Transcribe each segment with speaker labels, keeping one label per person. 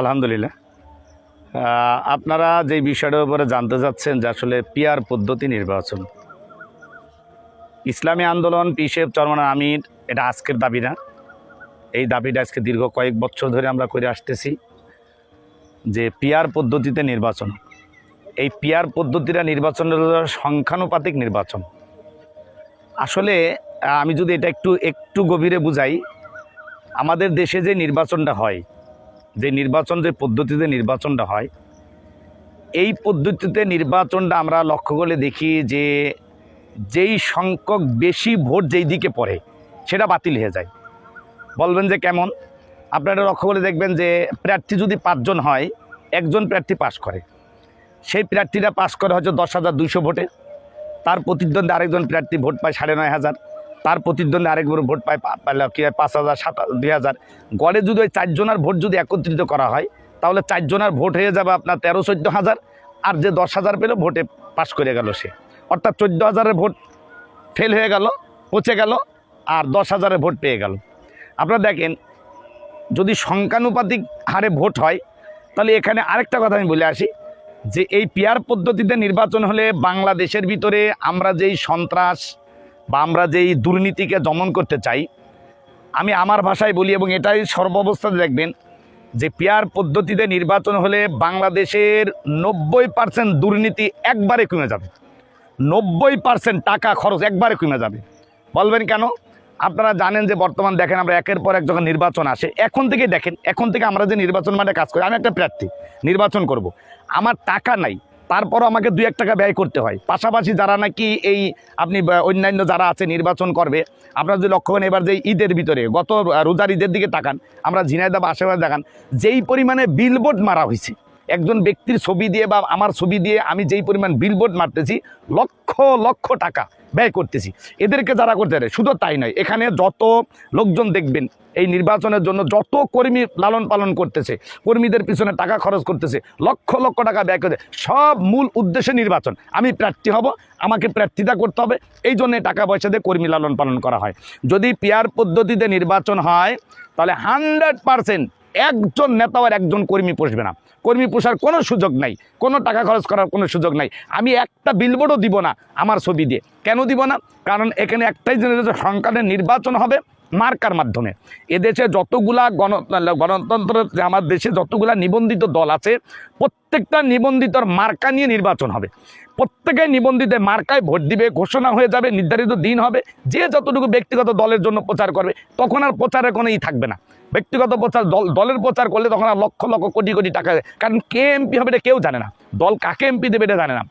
Speaker 1: আলহামদুলিল্লাহ। আপনারা যে বিষয়টার উপরে জানতে চাচ্ছেন যে আসলে পিয়ার পদ্ধতি নির্বাচন। ইসলামী আন্দোলন পিসেব চরমান আমির, এটা আজকের দাবি না এই দাবিটা আজকে দীর্ঘ কয়েক বছর ধরে আমরা করে আসতেছি যে পিয়ার পদ্ধতিতে নির্বাচন। এই পিয়ার পদ্ধতিটা নির্বাচন সংখ্যানুপাতিক নির্বাচন। আসলে, আমি যদি এটা একটু একটু গভীরে বুঝাই, আমাদের দেশে যে নির্বাচনটা হয় যে নির্বাচন, যে পদ্ধতিতে নির্বাচনটা হয়, এই পদ্ধতিতে নির্বাচনটা আমরা লক্ষ্য করে দেখি যে যেই সংখ্যক বেশি ভোট যেই দিকে পড়ে, সেটা বাতিল হয়ে যায়। বলবেন যে কেমন? আপনারা লক্ষ্য করে দেখবেন যে প্রার্থী যদি পাঁচজন হয়, একজন প্রার্থী পাশ করে। সেই প্রার্থীরা পাশ করে হয়তো দশ হাজার দুইশো ভোটে। তার প্রতিদ্বন্দ্বী আরেকজন প্রার্থী ভোট পায় সাড়ে নয় হাজার। তার প্রতিদ্বন্দ্বী আরেকবার ভোট পায় হয়? পাঁচ হাজার, সাত দুই হাজার। গড়ে যদি ওই চারজনের ভোট যদি একত্রিত করা হয়, তাহলে চারজনের ভোট হয়ে যাবে আপনার তেরো, চোদ্দ হাজার। আর যে দশ হাজার পেল, ভোটে পাশ করে গেল সে। অর্থাৎ চোদ্দ হাজারের ভোট ফেল হয়ে গেল, পচে গেল, আর দশ হাজারের ভোট পেয়ে গেল। আপনারা দেখেন, যদি সংখ্যানুপাতিক হারে ভোট হয়, তাহলে এখানে আরেকটা কথা আমি বলে আসি, যে এই পিয়ার পদ্ধতিতে নির্বাচন হলে বাংলাদেশের ভিতরে আমরা যেই সন্ত্রাস বা আমরা যেই দুর্নীতিকে দমন করতে চাই, আমি আমার ভাষায় বলি এবং এটাই সর্বাবস্থাতে দেখবেন যে পিয়ার পদ্ধতিতে নির্বাচন হলে বাংলাদেশের নব্বই পার্সেন্ট দুর্নীতি একবারে কমে যাবে। নব্বই পার্সেন্ট টাকা খরচ একবারে কমে যাবে। বলবেন কেন? আপনারা জানেন যে বর্তমান দেখেন আমরা একের পর এক যখন নির্বাচন আসে, এখন থেকে দেখেন, এখন থেকে আমরা যে নির্বাচন মাঠে কাজ করি, আমি একটা প্রার্থী, নির্বাচন করব। আমার টাকা নাই তারপরও আমাকে দু এক টাকা ব্যয় করতে হয়। পাশাপাশি যারা নাকি এই আপনি অন্যান্য যারা আছে, নির্বাচন করবে, আপনারা যদি লক্ষ্য করেন, এবার যে ঈদের ভিতরে, গত রোজার ঈদের দিকে তাকান, আমরা ঝিনাইদা বা আশেপাশে দেখান, যেই পরিমাণে বিলবোর্ড মারা হয়েছে, একজন ব্যক্তির ছবি দিয়ে বা আমার ছবি দিয়ে আমি যেই পরিমাণ বিলবোর্ড মারতেছি, লক্ষ লক্ষ টাকা। ব্যয় করতেছি। এদেরকে যারা করতে পারে, শুধু তাই নয়, এখানে যত লোকজন দেখবেন, এই নির্বাচনের জন্য যত কর্মী লালন পালন করতেছে, কর্মীদের পিছনে টাকা খরচ করতেছে, লক্ষ লক্ষ টাকা ব্যয় করে সব মূল উদ্দেশ্যে নির্বাচন। আমি প্রার্থী হব, আমাকে প্রার্থিতা করতে হবে, এই জন্যে টাকা পয়সা দিয়ে কর্মী লালন পালন করা হয়। যদি পিয়ার পদ্ধতিতে নির্বাচন হয়, তাহলে হান্ড্রেড পারসেন্ট একজন নেতা আর একজন কর্মী পোষবে না। কর্মী পোষার কোনো সুযোগ নাই, কোনো টাকা খরচ করার কোনো সুযোগ নাই। আমি একটা বিলবোর্ডও দিব না আমার ছবি দিয়ে। কেন দিব না? কারণ এখানে একটাই হচ্ছে সংখ্যানের নির্বাচন হবে। মার্কার মাধ্যমে। এদেশে যতগুলা গণ, গণতন্ত্র, আমার দেশে যতগুলা নিবন্ধিত দল আছে, প্রত্যেকটা নিবন্ধিতর মার্কা নিয়ে নির্বাচন হবে। প্রত্যেকে নিবন্ধিত মার্কায় ভোট দিবে, ঘোষণা হয়ে যাবে, নির্ধারিত দিন হবে, যে যতটুকু ব্যক্তিগত দলের জন্য প্রচার করবে, তখন আর প্রচারের কোনো ই থাকবে না। ব্যক্তিগত প্রচার, দল, দলের প্রচার করলে তখন আর লক্ষ লক্ষ কোটি কোটি টাকা, কারণ কে এমপি হবে এটা কেউ জানে না। দল কাকে এমপি দেবে এটা জানে না।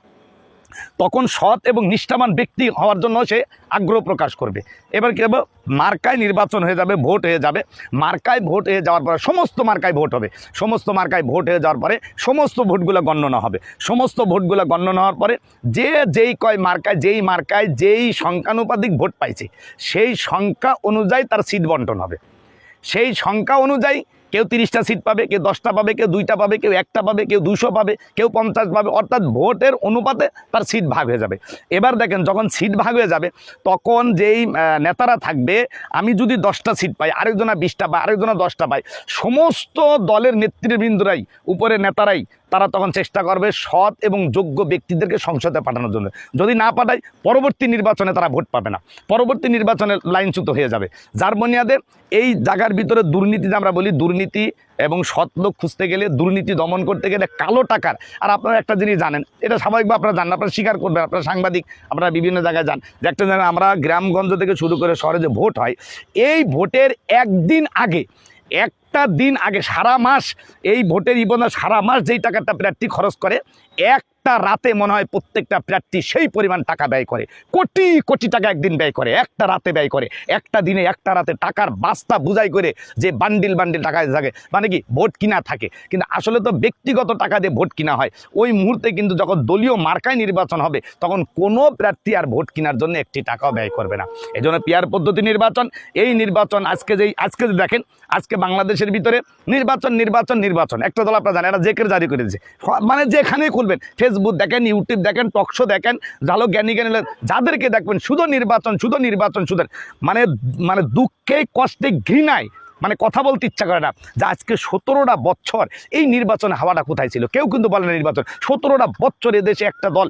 Speaker 1: তখন সৎ এবং নিষ্ঠাবান ব্যক্তি হওয়ার জন্য সে আগ্রহ প্রকাশ করবে। এবার কি হবে? মার্কায় নির্বাচন হয়ে যাবে, ভোট হয়ে যাবে। মার্কায় ভোট হয়ে যাওয়ার পরে সমস্ত মার্কায় ভোট হবে। সমস্ত মার্কায় ভোট হয়ে যাওয়ার পরে সমস্ত ভোটগুলো গণনা হবে। সমস্ত ভোটগুলো গণনা হওয়ার পরে যে যেই কয় মার্কায়, যেই মার্কায়, যেই সংখ্যানুপাতিক ভোট পাইছে, সেই সংখ্যা অনুযায়ী তার সিট বন্টন হবে। সেই সংখ্যা অনুযায়ী কেউ তিরিশটা সিট পাবে, কেউ দশটা পাবে, কেউ দুইটা পাবে, কেউ একটা পাবে, কেউ দুশো পাবে, কেউ পঞ্চাশ পাবে, অর্থাৎ ভোটের অনুপাতে তার সিট ভাগ হয়ে যাবে। এবার দেখেন, যখন সিট ভাগ হয়ে যাবে, তখন যেই নেতারা থাকবে, আমি যদি দশটা সিট পাই, আরেকজনা বিশটা পায়, আরেকজনা দশটা পাই সমস্ত দলের নেতৃবৃন্দরাই উপরে নেতারাই, তারা তখন চেষ্টা করবে সৎ এবং যোগ্য ব্যক্তিদেরকে সংসদে পাঠানোর জন্য। যদি না পাঠায়, পরবর্তী নির্বাচনে তারা ভোট পাবে না। পরবর্তী নির্বাচনে লাইনচ্যুত হয়ে যাবে। যার বুনিয়াদে এই জায়গার ভিতরে দুর্নীতি আমরা বলি, দুর্নীতি এবং সৎ লোক খুঁজতে গেলে দুর্নীতি দমন করতে গেলে কালো টাকার। আর আপনারা একটা জিনিস জানেন, এটা স্বাভাবিকভাবে আপনারা জানেন আপনারা স্বীকার করবেন, আপনারা সাংবাদিক, আপনারা বিভিন্ন জায়গায় যান। যে একটা জানেন আমরা গ্রামগঞ্জ থেকে শুরু করে শহরে যে ভোট হয়, এই ভোটের একদিন আগে, একটা দিন আগে, সারা মাস, এই ভোটের ইবন সারা মাস যেই টাকাটা প্রার্থী খরচ করে একটা রাতে মনে হয় প্রত্যেকটা প্রার্থী সেই পরিমাণ টাকা ব্যয় করে। কোটি কোটি টাকা একদিন ব্যয় করে, একটা রাতে ব্যয় করে। একটা দিনে, একটা রাতে টাকার বাস্তা বুঝাই করে যে বান্ডিল বান্ডিল টাকা থাকে। মানে কি? ভোট কিনা থাকে। কিন্তু আসলে তো ব্যক্তিগত টাকা দিয়ে ভোট কিনা হয়। ওই মুহূর্তে কিন্তু যখন দলীয় মার্কায় নির্বাচন হবে, তখন কোনো প্রার্থী আর ভোট কেনার জন্য একটি টাকাও ব্যয় করবে না। এই জন্য পিয়ার পদ্ধতি নির্বাচন, এই নির্বাচন আজকে যেই, আজকে দেখেন, আজকে বাংলাদেশের ভিতরে নির্বাচন নির্বাচন নির্বাচন। একটা দল আপনারা জানেন, এরা জেকের জারি করে দিয়েছে। মানে যেখানেই খুলবেন ফেসবুক দেখেন ইউটিউব দেখেন টকশো দেখেন, জালো জ্ঞানী জ্ঞানী যাদেরকে দেখবেন, শুধু নির্বাচন শুধু নির্বাচন, শুধু মানে মানে দুঃখে কষ্টে ঘৃণায় মানে কথা বলতে ইচ্ছা করে না। যে আজকে সতেরোটা বছর এই নির্বাচন হাওয়াটা কোথায় ছিল? কেউ কিন্তু বলে না নির্বাচন। সতেরোটা বছর এদেশে একটা দল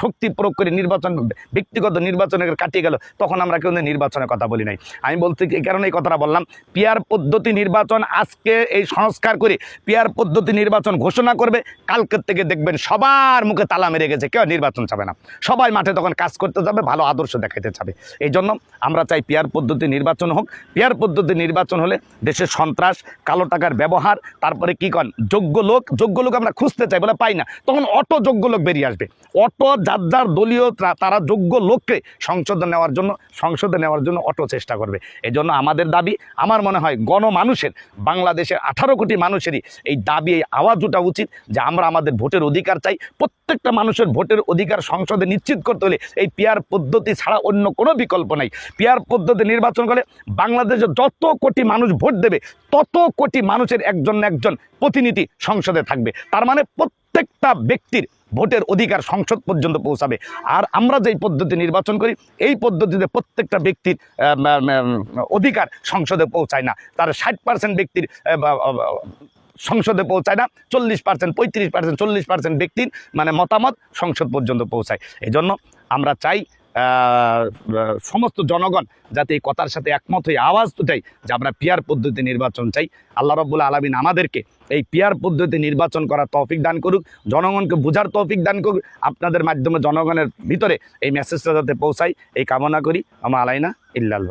Speaker 1: শক্তি প্রয়োগ করে নির্বাচন, ব্যক্তিগত নির্বাচনের কাটিয়ে গেল, তখন আমরা কেউ নির্বাচনের কথা বলি নাই। আমি বলতে এই কারণে এই কথাটা বললাম। পিয়ার পদ্ধতি নির্বাচন আজকে এই সংস্কার করে পিয়ার পদ্ধতি নির্বাচন ঘোষণা করবে। কালকের থেকে দেখবেন সবার মুখে তালা মেরে গেছে, কেউ নির্বাচন চাবে না। সবাই মাঠে তখন কাজ করতে যাবে, ভালো আদর্শ দেখাইতে চাবে। এই জন্য আমরা চাই পিয়ার পদ্ধতি নির্বাচন হোক। পিয়ার পদ্ধতি নির্বাচন হলে দেশের সন্ত্রাস, কালো টাকার ব্যবহার, তারপরে কি কন? যোগ্য লোক যোগ্য লোক আমরা খুঁজতে চাই বলে পাই না। তখন অটো যোগ্য লোক বেরিয়ে আসবে। অটো, যার যার দলীয় তারা যোগ্য লোককে সংসদে নেওয়ার জন্য সংসদে নেওয়ার জন্য অটো চেষ্টা করবে। এই জন্য আমাদের দাবি, আমার মনে হয় গণমানুষের, বাংলাদেশের আঠারো কোটি মানুষেরই এই দাবি, এই আওয়াজ ওঠা উচিত যে আমরা আমাদের ভোটের অধিকার চাই। প্রত্যেকটা মানুষের ভোটের অধিকার সংসদে নিশ্চিত করতে হলে এই পিয়ার পদ্ধতি ছাড়া অন্য কোনো বিকল্প নাই। পিয়ার পদ্ধতি নির্বাচন করলে বাংলাদেশে যত কোটি মানুষ ভোট দেবে, তত কোটি মানুষের একজন একজন প্রতিনিধি সংসদে থাকবে। তার মানে প্রত্যেকটা ব্যক্তির ভোটের অধিকার সংসদ পর্যন্ত পৌঁছাবে। আর আমরা যেই পদ্ধতি নির্বাচন করি, এই পদ্ধতিতে প্রত্যেকটা ব্যক্তির অধিকার সংসদে পৌঁছায় না। তার ষাট পার্সেন্ট ব্যক্তির সংসদে পৌঁছায় না, চল্লিশ পার্সেন্ট পঁয়ত্রিশ পার্সেন্ট চল্লিশ পার্সেন্ট ব্যক্তির মানে মতামত সংসদ পর্যন্ত পৌঁছায়। এই জন্য আমরা চাই সমস্ত জনগণ যাতে এই কথার সাথে একমত হয়ে আওয়াজ তোটাই যে আমরা পিয়ার পদ্ধতি নির্বাচন চাই। আল্লাহ রব্বুল আলমিন আমাদেরকে এই পিয়ার পদ্ধতি নির্বাচন করার তৌফিক দান করুক, জনগণকে বোঝার তৌফিক দান করুক, আপনাদের মাধ্যমে জনগণের ভিতরে এই মেসেজটা যাতে পৌঁছায়, এই কামনা করি। আমার আলাইনা ইল্লাল